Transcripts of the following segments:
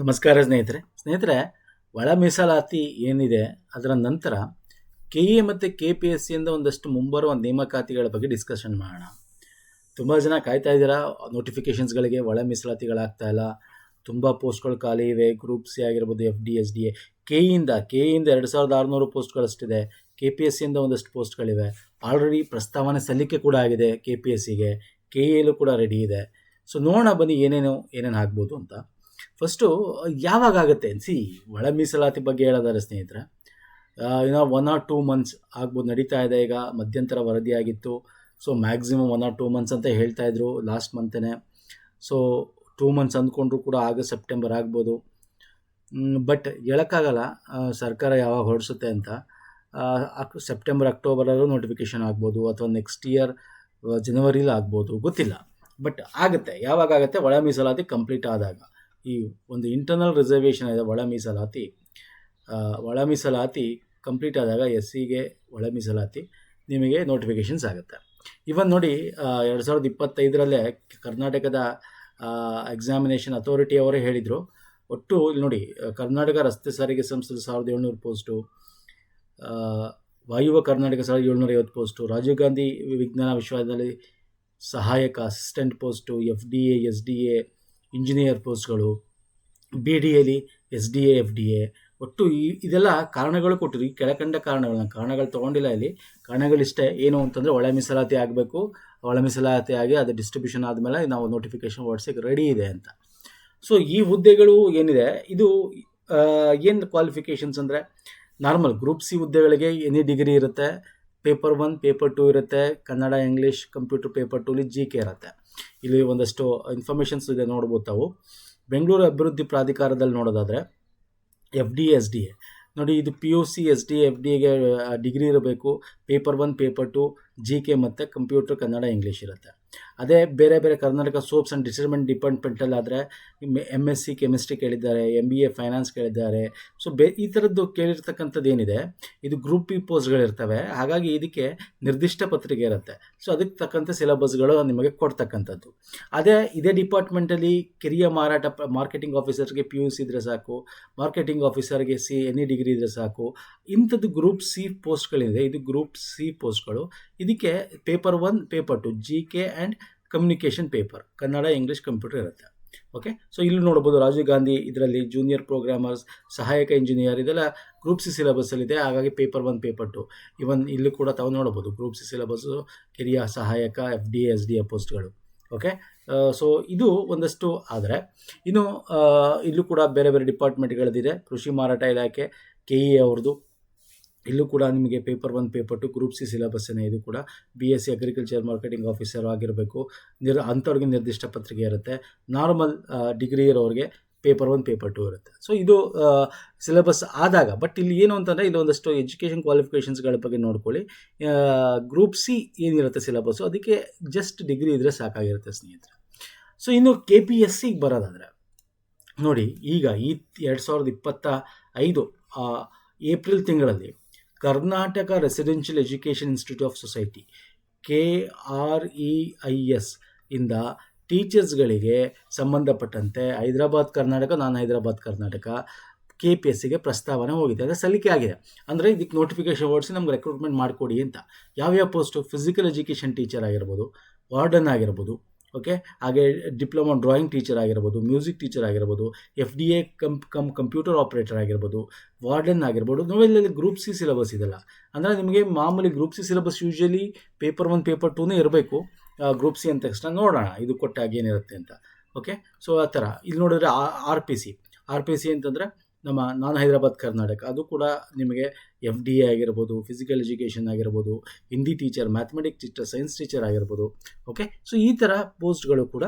ನಮಸ್ಕಾರ ಸ್ನೇಹಿತರೆ. ಸ್ನೇಹಿತರೆ, ಒಳ ಮೀಸಲಾತಿ ಏನಿದೆ, ಅದರ ನಂತರ ಕೆ ಎ ಮತ್ತು ಕೆ ಪಿ ಎಸ್ ಸಿಯಿಂದ ಒಂದಷ್ಟು ಮುಂಬರುವ ನೇಮಕಾತಿಗಳ ಬಗ್ಗೆ ಡಿಸ್ಕಷನ್ ಮಾಡೋಣ. ತುಂಬ ಜನ ಕಾಯ್ತಾ ಇದ್ದೀರಾ ನೋಟಿಫಿಕೇಷನ್ಸ್ಗಳಿಗೆ ಒಳ ಮೀಸಲಾತಿಗಳಾಗ್ತಾ ಇಲ್ಲ. ತುಂಬ ಪೋಸ್ಟ್ಗಳು ಖಾಲಿ ಇವೆ ಗ್ರೂಪ್ ಸಿ ಆಗಿರ್ಬೋದು F D S D A K ಇಂದ ಕೆ ಇಂದ ಎರಡು ಸಾವಿರದ ಆರುನೂರು ಪೋಸ್ಟ್ಗಳಷ್ಟಿದೆ ಕೆ ಪಿ ಎಸ್ ಸಿಯಿಂದ ಒಂದಷ್ಟು ಪೋಸ್ಟ್ಗಳಿವೆ ಆಲ್ರೆಡಿ ಪ್ರಸ್ತಾವನೆ ಸಲ್ಲಿಕೆ ಕೂಡ ಆಗಿದೆ ಕೆ ಪಿ ಎಸ್ ಸಿಗೆ ಕೆ ಎಲು ಕೂಡ ರೆಡಿ ಇದೆ. ಸೊ ನೋಡೋಣ ಬನ್ನಿ ಏನೇನು ಏನೇನು ಆಗ್ಬೋದು ಅಂತ. ಫಸ್ಟು ಯಾವಾಗ ಆಗುತ್ತೆ ಸಿ ಒಳ ಮೀಸಲಾತಿ ಬಗ್ಗೆ ಹೇಳೋದಾರೆ ಸ್ನೇಹಿತರೆ ಏನೋ ಒನ್ ಆರ್ ಟೂ ಮಂತ್ಸ್ ಆಗ್ಬೋದು, ನಡೀತಾ ಇದೆ ಈಗ, ಮಧ್ಯಂತರ ವರದಿ ಆಗಿತ್ತು. So maximum one or two months ಅಂತ ಹೇಳ್ತಾ ಇದ್ರು ಲಾಸ್ಟ್ ಮಂತೇ ಸೊ ಟೂ ಮಂತ್ಸ್ ಅಂದ್ಕೊಂಡ್ರು ಕೂಡ ಆಗಸ್ಟ್ ಸೆಪ್ಟೆಂಬರ್ ಆಗ್ಬೋದು. ಬಟ್ ಹೇಳೋಕ್ಕಾಗಲ್ಲ ಸರ್ಕಾರ ಯಾವಾಗ ಹೊರಡಿಸುತ್ತೆ ಅಂತ ಸೆಪ್ಟೆಂಬರ್ ಅಕ್ಟೋಬರಲ್ಲೂ ನೋಟಿಫಿಕೇಷನ್ ಆಗ್ಬೋದು, ಅಥವಾ ನೆಕ್ಸ್ಟ್ ಇಯರ್ ಜನವರಿಲಿ ಆಗ್ಬೋದು, ಗೊತ್ತಿಲ್ಲ. ಬಟ್ ಆಗುತ್ತೆ, ಯಾವಾಗ ಆಗುತ್ತೆ? ಒಳ ಮೀಸಲಾತಿ ಕಂಪ್ಲೀಟ್ ಆದಾಗ. ಈ ಒಂದು ಇಂಟರ್ನಲ್ ರಿಸರ್ವೇಷನ್ ಇದೆ ಒಳ ಮೀಸಲಾತಿ ಒಳ ಮೀಸಲಾತಿ ಕಂಪ್ಲೀಟ್ ಆದಾಗ ಎಸ್ ಸಿಗೆ ಒಳ ಮೀಸಲಾತಿ ನಿಮಗೆ ನೋಟಿಫಿಕೇಷನ್ಸ್ ಆಗುತ್ತೆ. ಇವನ್ ನೋಡಿ ಎರಡು ಸಾವಿರದ ಇಪ್ಪತ್ತೈದರಲ್ಲೇ ಕರ್ನಾಟಕದ ಎಕ್ಸಾಮಿನೇಷನ್ ಅಥಾರಿಟಿ ಅವರೇ ಹೇಳಿದರು, ಒಟ್ಟು ಇಲ್ಲಿ ನೋಡಿ, ಕರ್ನಾಟಕ ರಸ್ತೆ ಸಾರಿಗೆ ಸಂಸ್ಥೆ ಸಾವಿರದ ಏಳ್ನೂರು ಪೋಸ್ಟು ವಾಯುವ ಕರ್ನಾಟಕ ಸಾವಿರದ ಏಳ್ನೂರ ಐವತ್ತು ಪೋಸ್ಟು ರಾಜೀವ್ ಗಾಂಧಿ ವಿಜ್ಞಾನ ವಿಶ್ವವಿದ್ಯಾಲಯ ಸಹಾಯಕ assistant post F D A S D A engineer ಪೋಸ್ಟ್ಗಳು, ಬಿ ಡಿ ಎಲಿ S D A, F D A, ಒಟ್ಟು ಈ, ಇದೆಲ್ಲ ಕಾರಣಗಳು ಕೊಟ್ಟಿದ್ರು. ಈ ಕೆಳಕಂಡ ಕಾರಣಗಳನ್ನ, ಕಾರಣಗಳು ತೊಗೊಂಡಿಲ್ಲ ಇಲ್ಲಿ. ಕಾರಣಗಳಿಷ್ಟೇ ಏನು ಅಂತಂದರೆ ಒಳ ಮೀಸಲಾತಿ ಆಗಬೇಕು. ಒಳ ಮೀಸಲಾತಿ ಆಗಿ ಅದು ಡಿಸ್ಟ್ರಿಬ್ಯೂಷನ್ ಆದಮೇಲೆ ನಾವು ನೋಟಿಫಿಕೇಶನ್ ಹೊಡ್ಸೋಕ್ಕೆ ರೆಡಿ ಇದೆ ಅಂತ. ಸೊ, ಈ ಹುದ್ದೆಗಳು ಏನಿದೆ? ಇದು ಏನು ಕ್ವಾಲಿಫಿಕೇಷನ್ಸ್ ಅಂದರೆ ನಾರ್ಮಲ್ ಗ್ರೂಪ್ ಸಿ ಹುದ್ದೆಗಳಿಗೆ ಎನಿ ಡಿಗ್ರಿ ಇರುತ್ತೆ. ಪೇಪರ್ ಒನ್, ಪೇಪರ್ ಟು ಇರುತ್ತೆ. ಕನ್ನಡ, ಇಂಗ್ಲೀಷ್, ಕಂಪ್ಯೂಟರ್ ಪೇಪರ್ ಟೂಲಿ ಜಿ ಕೆ ಇರುತ್ತೆ. ಇಲ್ಲಿ ಒಂದಷ್ಟು ಇನ್ಫಾರ್ಮೇಷನ್ಸ್ ಇದೆ ನೋಡ್ಬೋದು ತಾವು. ಬೆಂಗಳೂರು ಅಭಿವೃದ್ಧಿ ಪ್ರಾಧಿಕಾರದಲ್ಲಿ ನೋಡೋದಾದರೆ F D S D A ನೋಡಿ, ಇದು P U C S D F ಡಿಗೆ ಡಿಗ್ರಿ ಇರಬೇಕು. Paper one paper two G K ಮತ್ತು ಕಂಪ್ಯೂಟರ್ ಕನ್ನಡ ಇಂಗ್ಲೀಷ್ ಇರುತ್ತೆ. ಅದೇ ಬೇರೆ ಬೇರೆ ಕರ್ನಾಟಕ ಸೋಪ್ಸ್ ಆ್ಯಂಡ್ ಡಿಸಿಲ್ಮೆಂಟ್ ಡಿಪಾರ್ಟ್ಮೆಂಟಲ್ಲಿ ಆದರೆ ಎಂ ಎಸ್ ಸಿ ಕೆಮಿಸ್ಟ್ರಿ ಕೇಳಿದ್ದಾರೆ ಎಂ ಬಿ ಎ ಫೈನಾನ್ಸ್ ಕೇಳಿದ್ದಾರೆ. ಸೊ ಬೇ, ಈ ಥರದ್ದು ಕೇಳಿರ್ತಕ್ಕಂಥದ್ದು ಏನಿದೆ, ಇದು ಗ್ರೂಪ್ ಪಿ ಪೋಸ್ಟ್ಗಳಿರ್ತವೆ ಹಾಗಾಗಿ ಇದಕ್ಕೆ ನಿರ್ದಿಷ್ಟ ಪತ್ರಿಕೆ ಇರುತ್ತೆ. ಸೊ ಅದಕ್ಕೆ ತಕ್ಕಂಥ ಸಿಲೆಬಸ್ಗಳು ನಿಮಗೆ ಕೊಡ್ತಕ್ಕಂಥದ್ದು. ಅದೇ ಇದೇ ಡಿಪಾರ್ಟ್ಮೆಂಟಲ್ಲಿ ಕಿರಿಯ ಮಾರಾಟ ಮಾರ್ಕೆಟಿಂಗ್ ಆಫೀಸರ್ಗೆ ಪಿ ಯು ಸಿ ಇದ್ದರೆ ಸಾಕು ಮಾರ್ಕೆಟಿಂಗ್ ಆಫೀಸರ್ಗೆ ಸಿ ಎನಿ ಡಿಗ್ರಿ ಇದ್ದರೆ ಸಾಕು. ಇಂಥದ್ದು ಗ್ರೂಪ್ ಸಿ ಪೋಸ್ಟ್ಗಳಿದೆ ಇದು ಗ್ರೂಪ್ ಸಿ ಪೋಸ್ಟ್ಗಳು ಇದಕ್ಕೆ paper one paper two G K communication paper Kannada English computer ಇರುತ್ತೆ. ಓಕೆ ಸೊ ಇಲ್ಲಿ ನೋಡ್ಬೋದು ರಾಜೀವ್ ಗಾಂಧಿ ಇದರಲ್ಲಿ ಜೂನಿಯರ್ ಪ್ರೋಗ್ರಾಮರ್ಸ್ ಸಹಾಯಕ ಇಂಜಿನಿಯರ್ ಇದೆಲ್ಲ ಗ್ರೂಪ್ ಸಿ ಸಿಲೆಬಸ್ಸಲ್ಲಿದೆ ಹಾಗಾಗಿ paper one paper two even ಇಲ್ಲಿ ಕೂಡ ತಾವು ನೋಡ್ಬೋದು ಗ್ರೂಪ್ ಸಿ ಸಿಲೆಬಸ್ಸು ಕಿರಿಯ ಸಹಾಯಕ F D S D A ಪೋಸ್ಟ್ಗಳು ಓಕೆ ಸೊ ಇದು ಒಂದಷ್ಟು ಆದರೆ ಇನ್ನು ಆ, ಇಲ್ಲೂ ಕೂಡ ಬೇರೆ ಬೇರೆ ಡಿಪಾರ್ಟ್ಮೆಂಟ್ಗಳದ್ದಿದೆ ಕೃಷಿ ಮಾರಾಟ ಇಲಾಖೆ ಕೆ ಇ ಅವ್ರದ್ದು. ಇಲ್ಲೂ ಕೂಡ ನಿಮಗೆ paper one paper two group C ಸಿಲೆಬಸ್ಸನ್ನೇ ಇದು ಕೂಡ B S C agriculture marketing officer ಆಗಿರಬೇಕು. ನಿರ್, ಅಂಥವ್ರಿಗೆ ನಿರ್ದಿಷ್ಟ ಪತ್ರಿಕೆ ಇರುತ್ತೆ. ನಾರ್ಮಲ್ ಡಿಗ್ರಿ ಇರೋರಿಗೆ ಪೇಪರ್ ಒನ್ ಪೇಪರ್ ಟು ಇರುತ್ತೆ. ಸೊ ಇದು ಸಿಲೆಬಸ್ ಆದಾಗ ಬಟ್ ಇಲ್ಲಿ ಏನು ಅಂತಂದರೆ ಇದು ಒಂದಷ್ಟು ಎಜುಕೇಷನ್ ಕ್ವಾಲಿಫಿಕೇಷನ್ಸ್ಗಳ ಬಗ್ಗೆ ನೋಡ್ಕೊಳ್ಳಿ. ಗ್ರೂಪ್ ಸಿ ಏನಿರುತ್ತೆ ಸಿಲೆಬಸ್ಸು ಅದಕ್ಕೆ ಜಸ್ಟ್ ಡಿಗ್ರಿ ಇದ್ದರೆ ಸಾಕಾಗಿರುತ್ತೆ, ಸ್ನೇಹಿತರೆ. ಸೊ ಇನ್ನು ಕೆ ಪಿ ಎಸ್ ಸಿಗೆ ಬರೋದಾದರೆ, ನೋಡಿ, ಈಗ ಈ ಎರಡು ಸಾವಿರದ ಇಪ್ಪತ್ತ ಐದು ಏಪ್ರಿಲ್ ತಿಂಗಳಲ್ಲಿ Karnataka residential education institute of society K R E I S ಇಂದ ಟೀಚರ್ಸ್ಗಳಿಗೆ ಸಂಬಂಧಪಟ್ಟಂತೆ ಹೈದರಾಬಾದ್ ಕರ್ನಾಟಕ, ನಾನು Hyderabad Karnataka K P S ಸಿಗೆ ಪ್ರಸ್ತಾವನೆ ಹೋಗಿದೆ, ಅಂದರೆ ಸಲ್ಲಿಕೆ ಆಗಿದೆ. ಅಂದರೆ ಇದಕ್ಕೆ ನೋಟಿಫಿಕೇಶನ್ ಓಡಿಸಿ ನಮ್ಗೆ ರೆಕ್ರೂಟ್ಮೆಂಟ್ ಮಾಡಿಕೊಡಿ ಅಂತ. ಯಾವ್ಯಾವ ಪೋಸ್ಟು ಫಿಸಿಕಲ್ ಎಜುಕೇಷನ್ ಟೀಚರ್ ಆಗಿರ್ಬೋದು ವಾರ್ಡನ್ ಆಗಿರ್ಬೋದು ಓಕೆ ಹಾಗೆ ಡಿಪ್ಲೊಮಾ ಡ್ರಾಯಿಂಗ್ ಟೀಚರ್ ಆಗಿರ್ಬೋದು ಮ್ಯೂಸಿಕ್ ಟೀಚರ್ ಆಗಿರ್ಬೋದು ಎಫ್ ಡಿ ಎ ಕಂ ಕಂಪ್ಯೂಟರ್ ಆಪ್ರೇಟರ್ ಆಗಿರ್ಬೋದು ವಾರ್ಡನ್ ಆಗಿರ್ಬೋದು ನಾವೆಲ್ಲ ಗ್ರೂಪ್ ಸಿ ಸಿಲೆಬಸ್ ಇದೆಲ್ಲ. ಅಂದರೆ ನಿಮಗೆ ಮಾಮೂಲಿ group C syllabus usually paper one paper ಟೂನೇ ಇರಬೇಕು. ಗ್ರೂಪ್ ಸಿ ಅಂತ ತಕ್ಷಣ ನೋಡೋಣ, ಇದು ಕೊಟ್ಟಾಗ ಏನಿರುತ್ತೆ ಅಂತ. ಓಕೆ ಸೊ ಆ ಥರ. ಇಲ್ಲಿ ನೋಡಿದ್ರೆ R P C R P C ಅಂತಂದರೆ ನಮ್ಮ ನಾನ್ ಹೈದರಾಬಾದ್ ಕರ್ನಾಟಕ, ಅದು ಕೂಡ ನಿಮಗೆ ಎಫ್ ಡಿ ಎ ಆಗಿರ್ಬೋದು ಫಿಸಿಕಲ್ ಎಜುಕೇಷನ್ ಆಗಿರ್ಬೋದು Hindi teacher mathematics teacher science teacher ಆಗಿರ್ಬೋದು ಓಕೆ ಸೊ ಈ ಥರ ಪೋಸ್ಟ್ಗಳು ಕೂಡ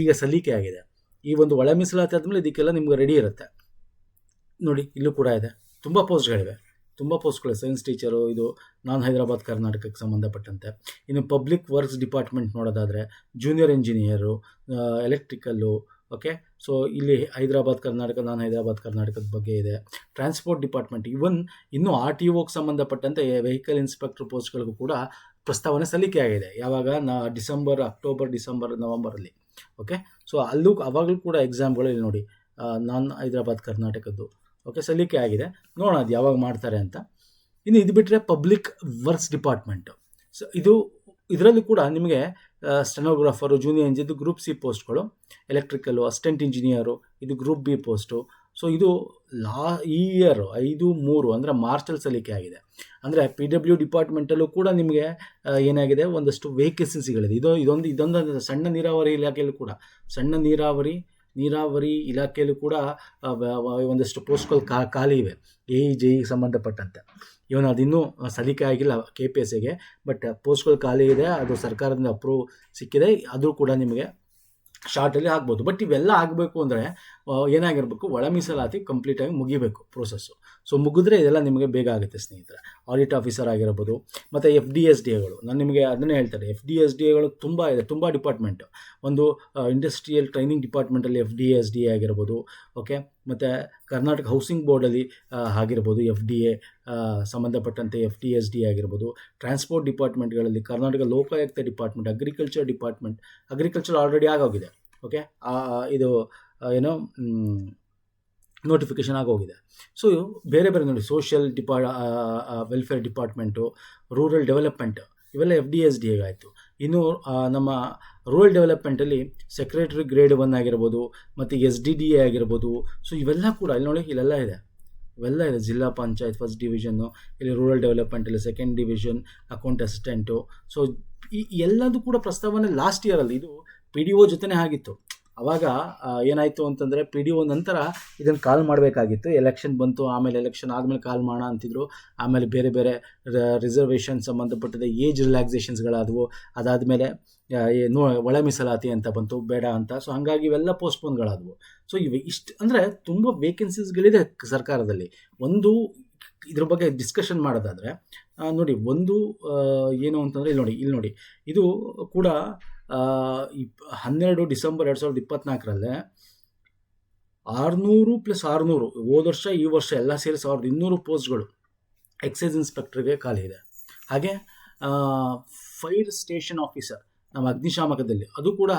ಈಗ ಸಲ್ಲಿಕೆ ಆಗಿದೆ. ಈ ಒಂದು ಒಳ ಮೀಸಲಾತಿ ಆದಮೇಲೆ ಇದಕ್ಕೆಲ್ಲ ನಿಮ್ಗೆ ರೆಡಿ ಇರುತ್ತೆ. ನೋಡಿ, ಇಲ್ಲೂ ಕೂಡ ಇದೆ. ತುಂಬ ಪೋಸ್ಟ್ಗಳಿವೆ ತುಂಬ ಪೋಸ್ಟ್ಗಳು ಸೈನ್ಸ್ ಟೀಚರು ಇದು ನಾನ್ ಹೈದರಾಬಾದ್ ಕರ್ನಾಟಕಕ್ಕೆ ಸಂಬಂಧಪಟ್ಟಂತೆ. ಇನ್ನು ಪಬ್ಲಿಕ್ ವರ್ಕ್ಸ್ ಡಿಪಾರ್ಟ್ಮೆಂಟ್ ನೋಡೋದಾದರೆ junior engineer electrical okay so ಇಲ್ಲಿ ಹೈದರಾಬಾದ್, ಕರ್ನಾಟಕ, ನಾನು ಹೈದರಾಬಾದ್, ಕರ್ನಾಟಕದ ಬಗ್ಗೆ ಇದೆ. ಟ್ರಾನ್ಸ್ಪೋರ್ಟ್ ಡಿಪಾರ್ಟ್ಮೆಂಟ್ ಇವನ್ ಇನ್ನೂ ಆರ್ ಟಿ ಒಗೆ ಸಂಬಂಧಪಟ್ಟಂತೆ ವೆಹಿಕಲ್ ಇನ್ಸ್ಪೆಕ್ಟರ್ ಪೋಸ್ಟ್ಗಳಿಗೂ ಕೂಡ ಪ್ರಸ್ತಾವನೆ ಸಲ್ಲಿಕೆ ಆಗಿದೆ. ಯಾವಾಗ? ನಾ, ಡಿಸೆಂಬರ್, ಅಕ್ಟೋಬರ್, ಡಿಸೆಂಬರ್, ನವಂಬರಲ್ಲಿ. ಓಕೆ ಸೊ ಅಲ್ಲೂ ಅವಾಗಲೂ ಕೂಡ ಎಕ್ಸಾಮ್ಗಳು ಇಲ್ಲಿ ನೋಡಿ ನಾನ್ ಹೈದರಾಬಾದ್, ಕರ್ನಾಟಕದ್ದು. ಓಕೆ ಸಲ್ಲಿಕೆ ಆಗಿದೆ. ನೋಡೋಣ ಅದು ಯಾವಾಗ ಮಾಡ್ತಾರೆ ಅಂತ. ಇನ್ನು ಇದು ಬಿಟ್ಟರೆ ಪಬ್ಲಿಕ್ ವರ್ಕ್ಸ್ ಡಿಪಾರ್ಟ್ಮೆಂಟು ಸೊ ಇದು ಇದರಲ್ಲೂ ಕೂಡ ನಿಮಗೆ stenographer junior engineer group C ಪೋಸ್ಟ್ಗಳು ಎಲೆಕ್ಟ್ರಿಕಲು ಅಸಿಸ್ಟೆಂಟ್ ಇಂಜಿನಿಯರು ಇದು ಗ್ರೂಪ್ ಬಿ ಪೋಸ್ಟು ಸೊ ಇದು ಲಾ, ಈ ಇಯರ್ ಐದು, ಮೂರು ಅಂದರೆ ಮಾರ್ಚಲ್ಲಿ ಸಲ್ಲಿಕೆ ಆಗಿದೆ. ಅಂದರೆ ಪಿ ಡಬ್ಲ್ಯೂ ಡಿಪಾರ್ಟ್ಮೆಂಟಲ್ಲೂ ಕೂಡ ನಿಮಗೆ ಏನಾಗಿದೆ? ಒಂದಷ್ಟು ವೇಕೆನ್ಸಿಗಳಿದೆ ಇದು, ಇದೊಂದು ಇದೊಂದು ಸಣ್ಣ ನೀರಾವರಿ ಇಲಾಖೆಯಲ್ಲೂ ಕೂಡ, ಸಣ್ಣ ನೀರಾವರಿ ನೀರಾವರಿ ಇಲಾಖೆಯಲ್ಲೂ ಕೂಡ ಒಂದಷ್ಟು ಪೋಸ್ಟ್ಗಳು ಕಾ, ಖಾಲಿ ಇವೆ. ಎ ಇ ಜೆ ಇ ಸಂಬಂಧಪಟ್ಟಂತೆ. ಇವನು ಅದಿನ್ನೂ ಸಲಿಕೆ ಆಗಿಲ್ಲ ಕೆ ಪಿ ಎಸ್ ಸಿಗೆ ಬಟ್ ಪೋಸ್ಟ್ಗಳು ಖಾಲಿ ಇದೆ, ಅದು ಸರ್ಕಾರದಿಂದ ಅಪ್ರೂವ್ ಸಿಕ್ಕಿದೆ ಅದು ಕೂಡ ನಿಮಗೆ ಶಾರ್ಟಲ್ಲಿ ಆಗ್ಬೋದು ಬಟ್ ಇವೆಲ್ಲ ಆಗಬೇಕು ಅಂದರೆ ಏನಾಗಿರಬೇಕು, ಒಳ ಮೀಸಲಾತಿ ಕಂಪ್ಲೀಟಾಗಿ ಮುಗಿಬೇಕು ಪ್ರೋಸೆಸ್ಸು ಸೊ ಮುಗಿದ್ರೆ ಇದೆಲ್ಲ ನಿಮಗೆ ಬೇಗ ಆಗುತ್ತೆ ಸ್ನೇಹಿತರೆ. ಆಡಿಟ್ ಆಫೀಸರ್ ಆಗಿರ್ಬೋದು, ಮತ್ತು ಎಫ್ ಡಿ ಎಸ್ ಡಿ ಎಗಳು ನಾನು ನಿಮಗೆ ಅದನ್ನೇ ಹೇಳ್ತಾರೆ ಎಫ್ ಡಿ ಎಸ್ ಡಿ ಎಗಳು ತುಂಬ ಇದೆ, ತುಂಬ ಡಿಪಾರ್ಟ್ಮೆಂಟ್ ಒಂದು ಇಂಡಸ್ಟ್ರಿಯಲ್ ಟ್ರೈನಿಂಗ್ ಡಿಪಾರ್ಟ್ಮೆಂಟಲ್ಲಿ ಎಫ್ ಡಿ ಎಸ್ ಡಿ ಆಗಿರ್ಬೋದು ಓಕೆ ಮತ್ತು ಕರ್ನಾಟಕ ಹೌಸಿಂಗ್ ಬೋರ್ಡಲ್ಲಿ ಆಗಿರ್ಬೋದು ಎಫ್ ಡಿ ಎ ಸಂಬಂಧಪಟ್ಟಂತೆ ಎಫ್ ಡಿ ಎಸ್ ಡಿ ಆಗಿರ್ಬೋದು transport ಡಿಪಾರ್ಟ್ಮೆಂಟ್ಗಳಲ್ಲಿ Karnataka Lokayukta department agriculture department agriculture already ಆಗೋಗಿದೆ ಓಕೆ ಇದು ಏನೋ ನೋಟಿಫಿಕೇಷನ್ ಆಗೋಗಿದೆ. ಸೊ ಬೇರೆ ಬೇರೆ ನೋಡಿ ಸೋಷಿಯಲ್ ಡಿಪಾ ವೆಲ್ಫೇರ್ ಡಿಪಾರ್ಟ್ಮೆಂಟು ರೂರಲ್ ಡೆವಲಪ್ಮೆಂಟ್ ಇವೆಲ್ಲ ಎಫ್ ಡಿ ಎಸ್ ಡಿ ಆಯಿತು ಇನ್ನು ನಮ್ಮ ರೂರಲ್ ಡೆವಲಪ್ಮೆಂಟಲ್ಲಿ ಸೆಕ್ರೆಟರಿ ಗ್ರೇಡ್ ಒನ್ ಆಗಿರ್ಬೋದು, ಮತ್ತು ಎಸ್ ಡಿ ಡಿ ಎ ಆಗಿರ್ಬೋದು ಸೊ ಇವೆಲ್ಲ ಕೂಡ ಇಲ್ಲಿ ನೋಡಿ, ಇಲ್ಲೆಲ್ಲ ಇದೆ. ಇವೆಲ್ಲ ಇದೆ. ಜಿಲ್ಲಾ ಪಂಚಾಯತ್ ಫಸ್ಟ್ ಡಿವಿಷನ್ನು ಇಲ್ಲಿ rural ಡೆವಲಪ್ಮೆಂಟಲ್ಲಿ second division account assistant so ಈ, ಎಲ್ಲದೂ ಕೂಡ ಪ್ರಸ್ತಾವನೆ ಲಾಸ್ಟ್ ಇಯರಲ್ಲಿ ಇದು ಪಿ ಡಿ ಒ ಜೊತೆನೇ ಆಗಿತ್ತು. ಅವಾಗ ಏನಾಯಿತು ಅಂತಂದರೆ ಪಿ ಡಿ ಒ ನಂತರ ಇದನ್ನು ಕಾಲ್ ಮಾಡಬೇಕಾಗಿತ್ತು. ಎಲೆಕ್ಷನ್ ಬಂತು, ಆಮೇಲೆ ಎಲೆಕ್ಷನ್ ಆದಮೇಲೆ ಕಾಲ್ ಮಾಡೋಣ ಅಂತಿದ್ರು. ಆಮೇಲೆ ಬೇರೆ ಬೇರೆ ರಿಸರ್ವೇಷನ್ ಸಂಬಂಧಪಟ್ಟದ ಏಜ್ ರಿಲ್ಯಾಕ್ಸೇಷನ್ಸ್ಗಳಾದವು ಅದಾದಮೇಲೆ ನೋ, ಒಳ ಮೀಸಲಾತಿ ಅಂತ ಬಂತು, ಬೇಡ ಅಂತ. ಸೊ ಹಾಗಾಗಿ ಇವೆಲ್ಲ ಪೋಸ್ಟ್ಪೋನ್ಗಳಾದವು ಸೊ ಇವೆ ಇಷ್ಟು, ಅಂದರೆ ತುಂಬ ವೇಕೆನ್ಸೀಸ್ಗಳಿದೆ ಸರ್ಕಾರದಲ್ಲಿ. ಒಂದು, ಇದ್ರ ಬಗ್ಗೆ ಡಿಸ್ಕಷನ್ ಮಾಡೋದಾದರೆ ನೋಡಿ, ಒಂದು ಏನು ಅಂತಂದರೆ, ಇಲ್ಲಿ ನೋಡಿ ಇಲ್ಲಿ ನೋಡಿ. ಇದು ಕೂಡ ಹನ್ನೆರಡು ಡಿಸೆಂಬರ್ ಎರಡು ಸಾವಿರದ ಇಪ್ಪತ್ನಾಲ್ಕರಲ್ಲೇ ಆರುನೂರು ಪ್ಲಸ್ ಆರುನೂರು, ಹೋದ ವರ್ಷ, ಈ ವರ್ಷ ಎಲ್ಲ ಸೇರಿ ಸಾವಿರದ ಇನ್ನೂರು ಪೋಸ್ಟ್ಗಳು ಎಕ್ಸೈಸ್ ಇನ್ಸ್ಪೆಕ್ಟರ್ಗೆ ಖಾಲಿ ಇದೆ. ಹಾಗೆ ಫೈರ್ ಸ್ಟೇಷನ್ ಆಫೀಸರ್, ನಮ್ಮ ಅಗ್ನಿಶಾಮಕದಲ್ಲಿ, ಅದು ಕೂಡ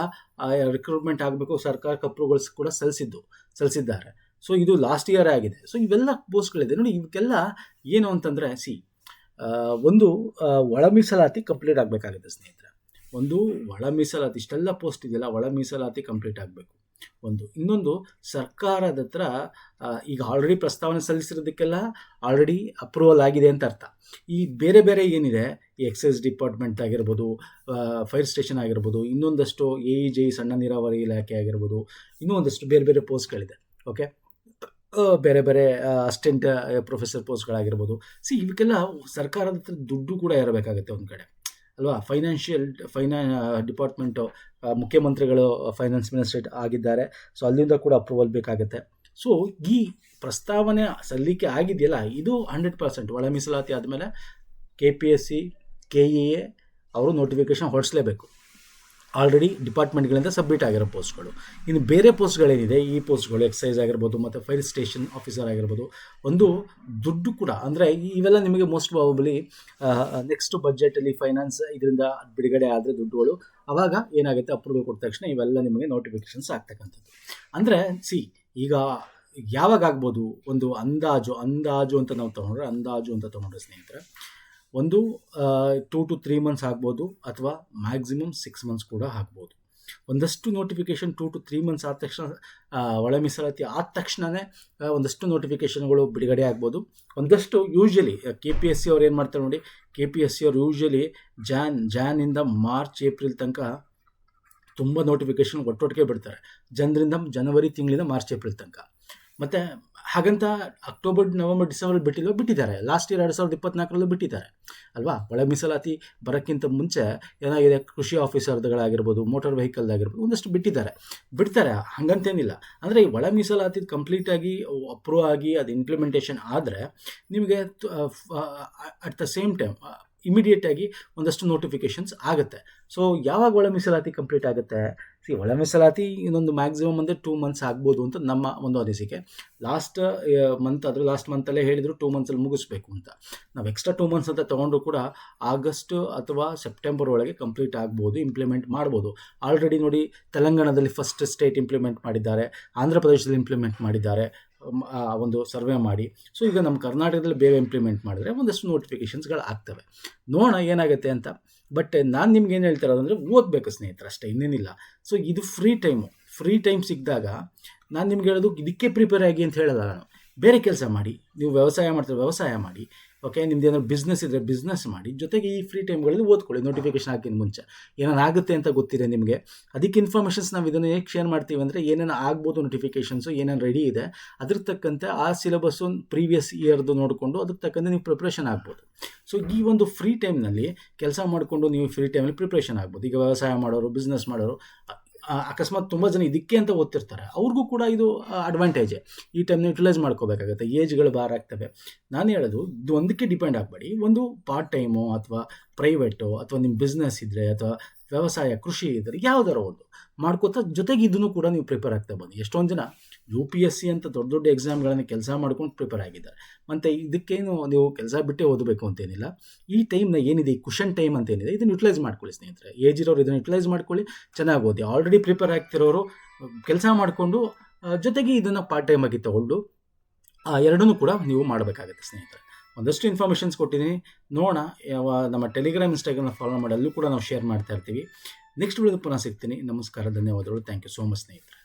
ರಿಕ್ರೂಟ್ಮೆಂಟ್ ಆಗಬೇಕು ಸರ್ಕಾರ ಕಪ್ರುಗಳು ಕೂಡ ಸಲ್ಲಿಸಿದ್ದು, ಸಲ್ಲಿಸಿದ್ದಾರೆ. ಸೊ ಇದು ಲಾಸ್ಟ್ ಇಯರ್ ಆಗಿದೆ. ಸೊ ಇವೆಲ್ಲ ಪೋಸ್ಟ್ಗಳಿದೆ. ನೋಡಿ, ಇವಕ್ಕೆಲ್ಲ ಏನು ಅಂತಂದರೆ ಸಿ ಒಂದು ಒಳ ಮೀಸಲಾತಿ ಕಂಪ್ಲೀಟ್ ಆಗಬೇಕಾಗಿದೆ, ಸ್ನೇಹಿತರೆ. ಒಂದು ಒಳ ಮೀಸಲಾತಿ, ಇಷ್ಟೆಲ್ಲ ಪೋಸ್ಟ್ ಇದೆಯಲ್ಲ, ಒಳ ಮೀಸಲಾತಿ ಕಂಪ್ಲೀಟ್ ಆಗಬೇಕು. ಒಂದು. ಇನ್ನೊಂದು, ಸರ್ಕಾರದ ಹತ್ರ ಈಗ ಆಲ್ರೆಡಿ ಪ್ರಸ್ತಾವನೆ ಸಲ್ಲಿಸಿರೋದಕ್ಕೆಲ್ಲ ಆಲ್ರೆಡಿ ಅಪ್ರೂವಲ್ ಆಗಿದೆ ಅಂತ ಅರ್ಥ. ಈ ಬೇರೆ ಬೇರೆ ಏನಿದೆ? ಈ ಎಕ್ಸೈಸ್ ಡಿಪಾರ್ಟ್ಮೆಂಟ್ ಆಗಿರ್ಬೋದು ಫೈರ್ ಸ್ಟೇಷನ್ ಆಗಿರ್ಬೋದು, ಇನ್ನೊಂದಷ್ಟು ಎ ಇ ಜೆ ಸಣ್ಣ ನೀರಾವರಿ ಇಲಾಖೆ ಆಗಿರ್ಬೋದು ಇನ್ನೂ ಒಂದಷ್ಟು ಬೇರೆ ಬೇರೆ ಪೋಸ್ಟ್ಗಳಿದೆ ಓಕೆ ಬೇರೆ ಬೇರೆ ಅಸಿಸ್ಟೆಂಟ್ ಪ್ರೊಫೆಸರ್ ಪೋಸ್ಟ್ಗಳಾಗಿರ್ಬೋದು ಸಿ ಇವಕ್ಕೆಲ್ಲ ಸರ್ಕಾರದ ಹತ್ರ ದುಡ್ಡು ಕೂಡ ಇರಬೇಕಾಗುತ್ತೆ ಒಂದು ಕಡೆ. ಅಲ್ವಾ? ಫೈನಾನ್ಷಿಯಲ್ ಫೈನಾ ಡಿಪಾರ್ಟ್ಮೆಂಟು ಮುಖ್ಯಮಂತ್ರಿಗಳು ಫೈನಾನ್ಸ್ ಮಿನಿಸ್ಟರ್ ಆಗಿದ್ದಾರೆ. ಸೊ ಅಲ್ಲಿಂದ ಕೂಡ ಅಪ್ರೂವಲ್ ಬೇಕಾಗುತ್ತೆ. ಸೊ ಈ ಪ್ರಸ್ತಾವನೆ ಸಲ್ಲಿಕೆ ಆಗಿದೆಯಲ್ಲ? ಇದು ಹಂಡ್ರೆಡ್ ಪರ್ಸೆಂಟ್ ಒಳ ಮೀಸಲಾತಿ ಆದಮೇಲೆ K P S C K E A ಅವರು ನೋಟಿಫಿಕೇಶನ್ ಹೊರಡಿಸಲೇಬೇಕು. ಆಲ್ರೆಡಿ ಡಿಪಾರ್ಟ್ಮೆಂಟ್ಗಳಿಂದ ಸಬ್ಮಿಟ್ ಆಗಿರೋ ಪೋಸ್ಟ್ಗಳು ಇನ್ನು ಬೇರೆ ಪೋಸ್ಟ್ಗಳೇನಿದೆ ಈ ಪೋಸ್ಟ್ಗಳು ಎಕ್ಸೈಸ್ ಆಗಿರ್ಬೋದು, ಮತ್ತು ಫೈರ್ ಸ್ಟೇಷನ್ ಆಫೀಸರ್ ಆಗಿರ್ಬೋದು, ಒಂದು ದುಡ್ಡು ಕೂಡ, ಅಂದರೆ ಇವೆಲ್ಲ ನಿಮಗೆ ಮೋಸ್ಟ್ ಪ್ರಾಬಬಲಿ ನೆಕ್ಸ್ಟ್ ಬಜೆಟಲ್ಲಿ ಫೈನಾನ್ಸ್ ಇದರಿಂದ ಬಿಡುಗಡೆ ಆದರೆ ದುಡ್ಡುಗಳು ಆವಾಗ ಏನಾಗುತ್ತೆ ಅಪ್ರೂವಲ್ ಕೊಟ್ಟ ತಕ್ಷಣ ಇವೆಲ್ಲ ನಿಮಗೆ ನೋಟಿಫಿಕೇಷನ್ಸ್ ಆಗ್ತಕ್ಕಂಥದ್ದು. ಅಂದರೆ ಸಿ ಈಗ ಯಾವಾಗ ಆಗ್ಬೋದು ಒಂದು ಅಂದಾಜು ಅಂದಾಜು ಅಂತ ನಾವು ತೊಗೊಂಡ್ರೆ, ಅಂದಾಜು ಅಂತ ತೊಗೊಂಡ್ರೆ ಸ್ನೇಹಿತರೆ ಒಂದು ಟೂ ಟು ತ್ರೀ ಮಂತ್ಸ್ ಆಗ್ಬೋದು ಅಥವಾ ಮ್ಯಾಕ್ಸಿಮಮ್ ಸಿಕ್ಸ್ ಮಂತ್ಸ್ ಕೂಡ ಆಗ್ಬೋದು ಒಂದಷ್ಟು notification two to three months ಆದ ತಕ್ಷಣ ಒಳ ಮೀಸಲಾತಿ ಆದ ತಕ್ಷಣವೇ ಒಂದಷ್ಟು ನೋಟಿಫಿಕೇಷನ್ಗಳು ಬಿಡುಗಡೆ ಆಗ್ಬೋದು. ಒಂದಷ್ಟು usually K P S C ಅವ್ರು ಏನು ಮಾಡ್ತಾರೆ ನೋಡಿ ಕೆ ಪಿ ಎಸ್ ಸಿ ಅವ್ರು ಯೂಶ್ವಲಿ ಜಾನ್ ಜಾನಿಂದ ಮಾರ್ಚ್ ಏಪ್ರಿಲ್ ತನಕ ತುಂಬ ನೋಟಿಫಿಕೇಷನ್ ಒಟ್ಟೊಟ್ಟಿಗೆ ಬಿಡ್ತಾರೆ. ಜನರಿಂದ ಜನವರಿ ತಿಂಗಳಿಂದ ಮಾರ್ಚ್ ಏಪ್ರಿಲ್ ತನಕ. ಮತ್ತು ಹಾಗಂತ ಅಕ್ಟೋಬರ್ ನವೆಂಬರ್ ಡಿಸೆಂಬರ್ ಬಿಟ್ಟಿಲ್ಲ, ಬಿಟ್ಟಿದ್ದಾರೆ. ಲಾಸ್ಟ್ ಇಯರ್ ಎರಡು ಸಾವಿರದ ಇಪ್ಪತ್ನಾಲ್ಕರಲ್ಲೂ ಬಿಟ್ಟಿದ್ದಾರೆ. ಅಲ್ವಾ? ಒಳ ಮೀಸಲಾತಿ ಬರೋಕ್ಕಿಂತ ಮುಂಚೆ ಏನಾಗಿದೆ? ಕೃಷಿ ಆಫೀಸರ್ಗಳಾಗಿರ್ಬೋದು, ಮೋಟಾರ್ ವೆಹಿಕಲ್ದಾಗಿರ್ಬೋದು, ಒಂದಷ್ಟು ಬಿಟ್ಟಿದ್ದಾರೆ. ಬಿಡ್ತಾರೆ, ಹಾಗಂತೇನಿಲ್ಲ. ಅಂದರೆ ಈ ಒಳ ಮೀಸಲಾತಿ ಕಂಪ್ಲೀಟಾಗಿ ಅಪ್ರೂವ್ ಆಗಿ ಅದು ಇಂಪ್ಲಿಮೆಂಟೇಷನ್ ಆದರೆ ನಿಮಗೆ ಅಟ್ ದ ಸೇಮ್ ಟೈಮ್ ಇಮಿಡಿಯೇಟಾಗಿ ಒಂದಷ್ಟು ನೋಟಿಫಿಕೇಷನ್ಸ್ ಆಗುತ್ತೆ. ಸೊ ಯಾವಾಗ ಒಳ ಮೀಸಲಾತಿ ಕಂಪ್ಲೀಟ್ ಆಗುತ್ತೆ? ಸಿ ಒಳ ಮೀಸಲಾತಿ ಇನ್ನೊಂದು ಮ್ಯಾಕ್ಸಿಮಮ್ ಅಂದರೆ ಟೂ ಮಂತ್ಸ್ ಆಗ್ಬೋದು ಅಂತ ನಮ್ಮ ಒಂದು ಅನಿಸಿಕೆ ಲಾಸ್ಟ್ ಮಂತ್ ಅದ್ರ ಲಾಸ್ಟ್ ಮಂತಲ್ಲೇ ಹೇಳಿದರು ಟೂ ಮಂತ್ಸಲ್ಲಿ ಮುಗಿಸ್ಬೇಕು ಅಂತ. ನಾವು ಎಕ್ಸ್ಟ್ರಾ ಟೂ ಮಂತ್ಸ್ ಅಂತ ತೊಗೊಂಡ್ರು ಕೂಡ ಆಗಸ್ಟ್ ಅಥವಾ ಸೆಪ್ಟೆಂಬರ್ ಒಳಗೆ ಕಂಪ್ಲೀಟ್ ಆಗ್ಬೋದು ಇಂಪ್ಲಿಮೆಂಟ್ ಮಾಡ್ಬೋದು. ಆಲ್ರೆಡಿ ನೋಡಿ, ತೆಲಂಗಾಣದಲ್ಲಿ ಫಸ್ಟ್ ಸ್ಟೇಟ್ ಇಂಪ್ಲಿಮೆಂಟ್ ಮಾಡಿದ್ದಾರೆ, ಆಂಧ್ರ ಪ್ರದೇಶದಲ್ಲಿ ಇಂಪ್ಲಿಮೆಂಟ್ ಮಾಡಿದ್ದಾರೆ. ಒಂದು ಸರ್ವೆ ಮಾಡಿ. ಸೊ ಈಗ ನಮ್ಮ ಕರ್ನಾಟಕದಲ್ಲಿ ಬೇಗ ಇಂಪ್ಲಿಮೆಂಟ್ ಮಾಡಿದ್ರೆ ಒಂದಷ್ಟು ನೋಟಿಫಿಕೇಷನ್ಸ್ಗಳು ಆಗ್ತವೆ. ನೋಡೋಣ ಏನಾಗುತ್ತೆ ಅಂತ. ಬಟ್ ನಾನು ನಿಮ್ಗೆ ಏನು ಹೇಳ್ತಾ ಅಂದರೆ ಓದಬೇಕು ಸ್ನೇಹಿತರೆ ಅಷ್ಟೇ, ಇನ್ನೇನಿಲ್ಲ. ಸೊ ಇದು ಫ್ರೀ ಟೈಮು ಫ್ರೀ ಟೈಮ್ ಸಿಕ್ಕಿದಾಗ ನಾನು ನಿಮ್ಗೆ ಹೇಳೋದು ಇದಕ್ಕೆ ಪ್ರಿಪೇರ್ ಆಗಿ ಅಂತ ಹೇಳಲ್ಲ ನಾನು. ಬೇರೆ ಕೆಲಸ ಮಾಡಿ. ನೀವು ವ್ಯವಸಾಯ ಮಾಡ್ತಾರೆ, ವ್ಯವಸಾಯ ಮಾಡಿ. ಓಕೆ ನಿಮ್ದು ಏನಾದ್ರು ಬಿಸ್ನೆಸ್ ಇದ್ದರೆ ಬಿಸ್ನೆಸ್ ಮಾಡಿ, ಜೊತೆಗೆ ಈ ಫ್ರೀ ಟೈಮ್ಗಳಲ್ಲಿ ಓದ್ಕೊಳ್ಳಿ ನೋಟಿಫಿಕೇಶನ್ ಹಾಕಿದ ಮುಂಚೆ. ಏನೇನು ಆಗುತ್ತೆ ಅಂತ ಗೊತ್ತಿದೆ ನಿಮಗೆ? ಅದಕ್ಕೆ ಇನ್ಫಾರ್ಮೇಷನ್ಸ್ ನಾವು ಇದನ್ನು ಹೇಗೆ ಶೇರ್ ಮಾಡ್ತೀವಿ ಅಂದರೆ ಏನೇನು ಆಗ್ಬೋದು ನೋಟಿಫಿಕೇಷನ್ಸು ಏನೇನು ರೆಡಿ ಇದೆ, ಅದ್ರ ತಕ್ಕಂತೆ ಆ ಸಿಲೆಬಸ್ಸು ಪ್ರೀವಿಯಸ್ ಇಯರ್ದು ನೋಡಿಕೊಂಡು ಅದ್ರ ತಕ್ಕಂತೆ ನೀವು ಪ್ರಿಪ್ರೇಷನ್ ಆಗ್ಬೋದು. ಸೊ ಈ ಒಂದು ಫ್ರೀ ಟೈಮ್ನಲ್ಲಿ ಕೆಲಸ ಮಾಡಿಕೊಂಡು ನೀವು ಫ್ರೀ ಟೈಮಲ್ಲಿ ಪ್ರಿಪ್ರೇಷನ್ ಆಗ್ಬೋದು. ಈಗ ವ್ಯವಸಾಯ ಮಾಡೋರು ಬಿಸ್ನೆಸ್ ಮಾಡೋರು ಅಕಸ್ಮಾತ್ ತುಂಬ ಜನ ಇದಕ್ಕೆ ಅಂತ ಓದ್ತಿರ್ತಾರೆ. ಅವ್ರಿಗೂ ಕೂಡ ಇದು ಅಡ್ವಾಂಟೇಜೇ ಈ ಟೈಮ್ನ ಯುಟಿಲೈಸ್ ಮಾಡ್ಕೋಬೇಕಾಗತ್ತೆ. ಏಜ್ಗಳು ಭಾರ ಆಗ್ತವೆ. ನಾನು ಹೇಳೋದು, ಇದು ಒಂದಕ್ಕೆ ಡಿಪೆಂಡ್ ಆಗಬೇಡಿ. ಒಂದು ಪಾರ್ಟ್ ಟೈಮು ಅಥವಾ ಪ್ರೈವೇಟು ಅಥವಾ ನಿಮ್ಮ ಬಿಸ್ನೆಸ್ ಇದ್ದರೆ ಅಥವಾ ವ್ಯವಸಾಯ, ಕೃಷಿ ಇದ್ದರೆ ಯಾವ್ದಾರ ಒಂದು. ಮಾಡ್ಕೋತಾ ಜೊತೆಗೆ ಇದನ್ನು ಕೂಡ ನೀವು ಪ್ರಿಪೇರ್ ಆಗ್ತಾ ಬನ್ನಿ. ಎಷ್ಟೊಂದು ಜನ ಯು ಪಿ ಎಸ್ ಸಿ ಅಂತ ದೊಡ್ಡ ದೊಡ್ಡ ಎಕ್ಸಾಮ್ಗಳನ್ನು ಕೆಲಸ ಮಾಡ್ಕೊಂಡು ಪ್ರಿಪೇರ್ ಆಗಿದ್ದಾರೆ. ಮತ್ತು ಇದಕ್ಕೇನು ನೀವು ಕೆಲಸ ಬಿಟ್ಟೇ ಓದಬೇಕು ಅಂತೇನಿಲ್ಲ. ಈ ಟೈಮ್ನ ಏನಿದೆ, ಈ ಕುಷನ್ ಟೈಮ್ ಅಂತ ಏನಿದೆ ಇದನ್ನು ಯುಟಿಲೈಸ್ ಮಾಡ್ಕೊಳ್ಳಿ ಸ್ನೇಹಿತರೆ. ಏಜ್ ಇರೋರು ಇದನ್ನು ಯುಟಿಲೈಸ್ ಮಾಡ್ಕೊಳ್ಳಿ, ಚೆನ್ನಾಗಿ ಓದಿ. ಆಲ್ರೆಡಿ ಪ್ರಿಪೇರ್ ಆಗ್ತಿರೋರು, ಕೆಲಸ ಮಾಡಿಕೊಂಡು ಜೊತೆಗೆ ಇದನ್ನು ಪಾರ್ಟ್ ಟೈಮ್ ಆಗಿ ತಗೊಂಡು ಎರಡನ್ನೂ ಕೂಡ ನೀವು ಮಾಡಬೇಕಾಗುತ್ತೆ ಸ್ನೇಹಿತರೆ. ಒಂದಷ್ಟು ಇನ್ಫಾರ್ಮೇಷನ್ಸ್ ಕೊಟ್ಟಿದ್ದೀನಿ. ನೋಡೋಣ ನಮ್ಮ ಟೆಲಿಗ್ರಾಮ್ ಇನ್ಸ್ಟಾಗ್ರಾಮ್ನ ಫಾಲೋ ಮಾಡಿ ಅಲ್ಲೂ ಕೂಡ ನಾವು ಶೇರ್ ಮಾಡ್ತಾ ಇರ್ತೀವಿ. ನೆಕ್ಸ್ಟ್ ವಿಡಿಯೋ ಪುನಃ ಸಿಗ್ತೀನಿ. ನಮಸ್ಕಾರ, ಧನ್ಯವಾದಗಳು. ಥ್ಯಾಂಕ್ ಯು ಸೋ ಮಚ್ ಸ್ನೇಹಿತರೆ.